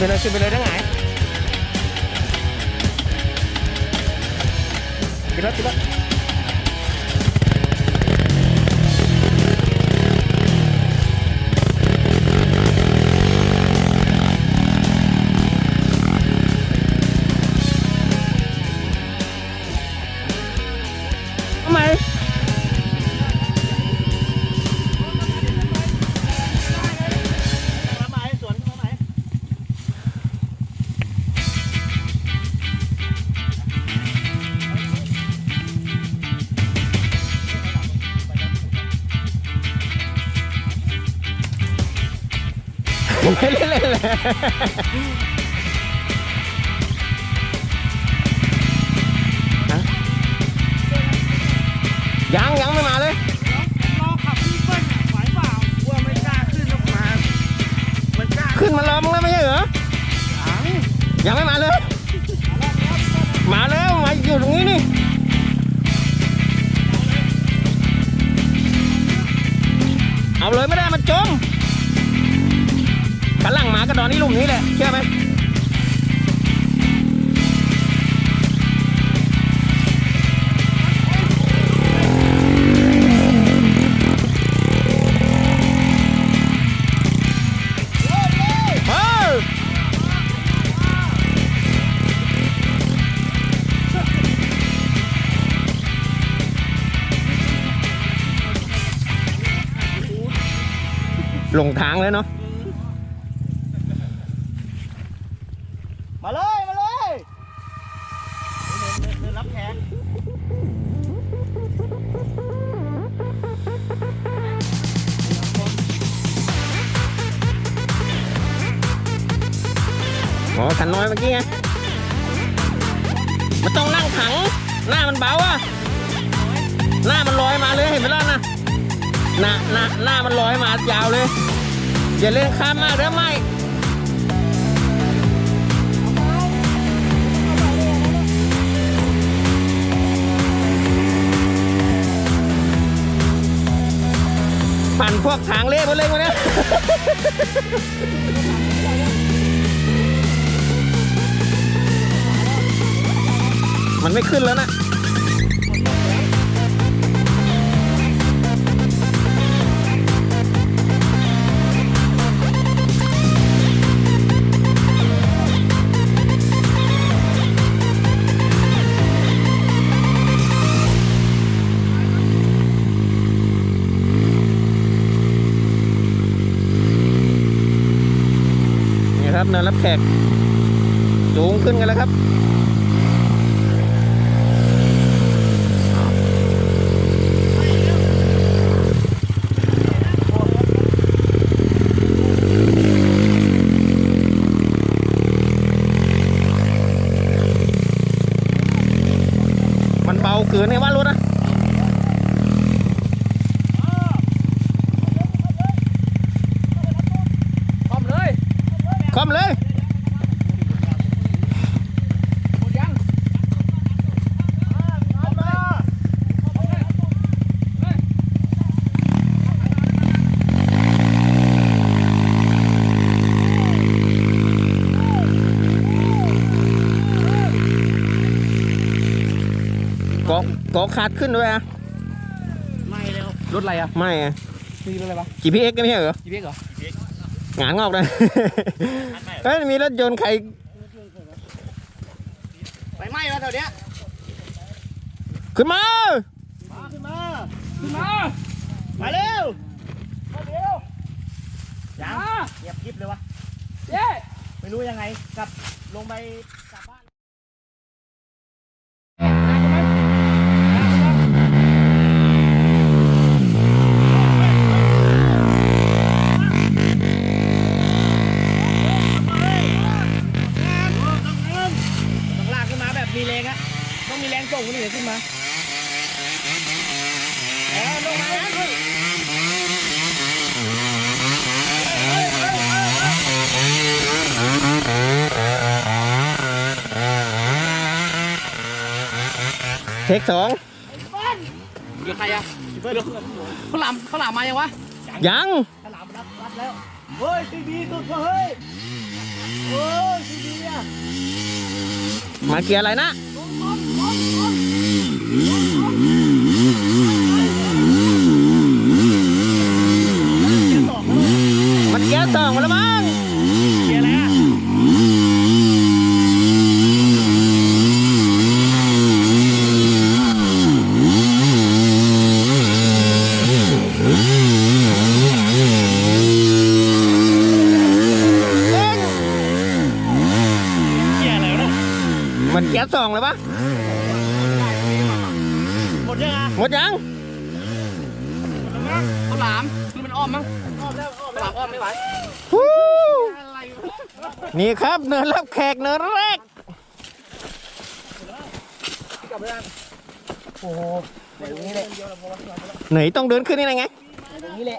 ไปเลยขึ้นไปเลยได้ไงกินแล้วกินแล้ว ไม่เล่นเลยยังยังไม่มาเลยรอขับพี่เปิ้ลไหวเปล่าว่าไม่กล้าขึ้นออกมา มันกล้าขึ้นมารอมึงแล้วไม่ใช่เหรอ ยังไม่มาเลย มาแล้วมาอยู่ตรงนี้นี่เอาเลยไม่ได้มันจม กันหลังหมากระดอนนี่ลุมนี้แหละเชื่อไหมเฮ้ยหลงทางเลยเนาะ ขันน้อยเมื่อกี้ไงมันต้องนั่งถัง หน้ามันเบาอะหน้ามันลอยมาเลยเห็นไหมล่ะนะหน้าหน้าหน้ามันลอยมายาวเลย อย่าเล่นข้ามมากเด้อไม่ปั่นพวกทางเล่หมดเลยวันนี้ มันไม่ขึ้นแล้วนะนี่ครับเนินรับแขกสูงขึ้นกันแล้วครับ มันเบาเกินไงว่ารถอะคอมเลยคอมเลย เกาะเกาะขาดขึ้นด้วยอะไม่เร็วรถอะไรอะไม่อะ มีรถอะไรปะ GPS ก็ไม่ใช่เหรอ จีเบกเหรองานงอกเลย เฮ้ยมีรถยนต์ใครไปไหม้แล้วแถวเนี้ยขึ้นมา มาขึ้นมา ขึ้นมา มาเร็วมาเร็วยังเงียบกริบเลยวะ เย้ไม่รู้ยังไงกลับลงไป มีแรงส่งนี่เดี๋ยวขึ้นมาแล้วลงมาแล้วเทคสองเหลือใครอะเหลือเขาหลามเขาหลามมายังวะยังเขาหลามรัดรัดแล้วเฮ้ยซีบีสุดเฮ้ยเฮ้ยซีบีอะมาเกียร์อะไรนะ 음, 음, 음. มันเกียร์สองเลยปะหมดยังอะหมดยังเขาหลามคือมันอ้อมมั้งอ้อมแล้วอ้อมเขาหแล้ลาวมอ้อมไม่ไหวฮู้อะไรวะนี่ครับเนินรับแขกเนินแรกกลับไปยังโอ้โหเดี๋ยวตรงนี้แหละไหนต้องเดินขึ้นนี่ไงตรงนี้แหละ